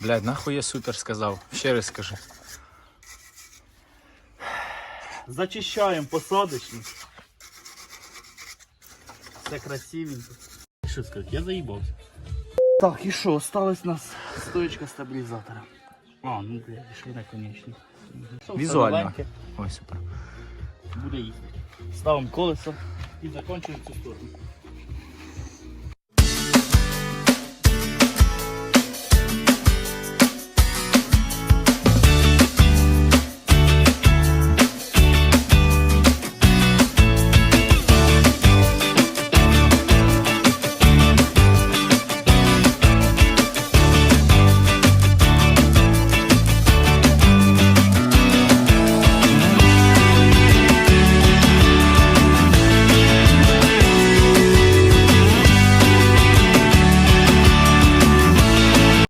Блядь, нахуй я супер сказав. Ще раз скажи. Зачищаємо посадочник. Все красивенько. Що сказати, я заїбався. Так, і що, осталась у нас стоечка стабілізатора. А, ну бля, пішли наконечник. Візуально. Ой, супер. Буде їздити. Ставимо колесо і закінчуємо цю сторону.